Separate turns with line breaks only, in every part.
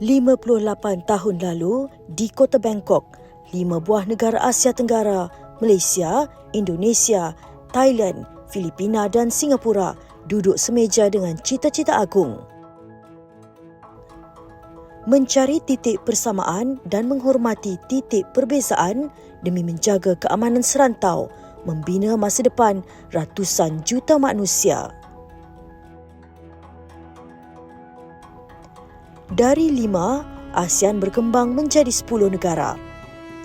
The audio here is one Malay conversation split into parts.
58 tahun lalu di kota Bangkok, lima buah negara Asia Tenggara, Malaysia, Indonesia, Thailand, Filipina dan Singapura duduk semeja dengan cita-cita agung. Mencari titik persamaan dan menghormati titik perbezaan demi menjaga keamanan serantau, membina masa depan ratusan juta manusia. Dari lima, ASEAN berkembang menjadi sepuluh negara.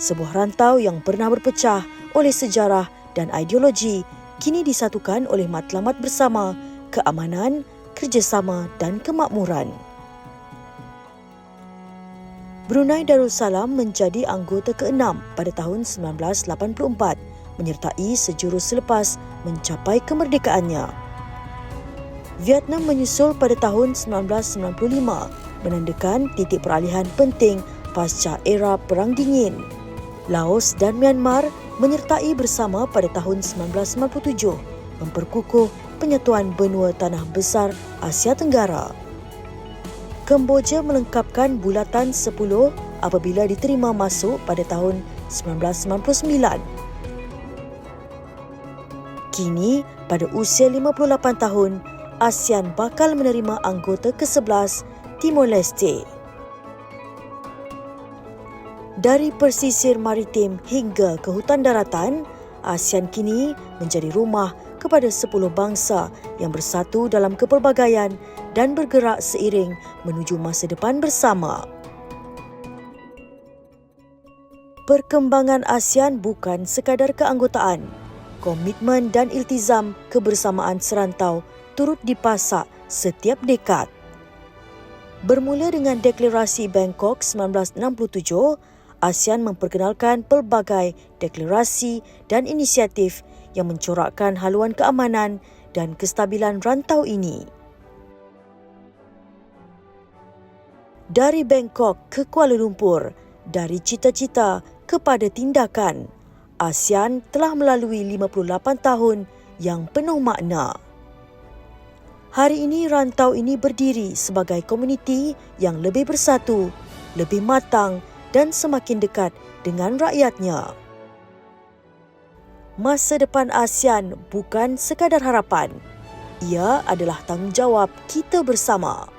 Sebuah rantau yang pernah berpecah oleh sejarah dan ideologi kini disatukan oleh matlamat bersama, keamanan, kerjasama dan kemakmuran. Brunei Darussalam menjadi anggota ke-6 pada tahun 1984 menyertai sejurus selepas mencapai kemerdekaannya. Vietnam menyusul pada tahun 1995 menandakan titik peralihan penting pasca era Perang Dingin. Laos dan Myanmar menyertai bersama pada tahun 1997 memperkukuh penyatuan benua tanah besar Asia Tenggara. Kemboja melengkapkan bulatan 10 apabila diterima masuk pada tahun 1999. Kini, pada usia 58 tahun, ASEAN bakal menerima anggota ke-11 Timor Leste. Dari persisir maritim hingga ke hutan daratan, ASEAN kini menjadi rumah kepada 10 bangsa yang bersatu dalam kepelbagaian dan bergerak seiring menuju masa depan bersama. Perkembangan ASEAN bukan sekadar keanggotaan. Komitmen dan iltizam kebersamaan serantau turut dipasak setiap dekad. Bermula dengan Deklarasi Bangkok 1967, ASEAN memperkenalkan pelbagai deklarasi dan inisiatif yang mencorakkan haluan keamanan dan kestabilan rantau ini. Dari Bangkok ke Kuala Lumpur, dari cita-cita kepada tindakan, ASEAN telah melalui 58 tahun yang penuh makna. Hari ini rantau ini berdiri sebagai komuniti yang lebih bersatu, lebih matang dan semakin dekat dengan rakyatnya. Masa depan ASEAN bukan sekadar harapan. Ia adalah tanggungjawab kita bersama.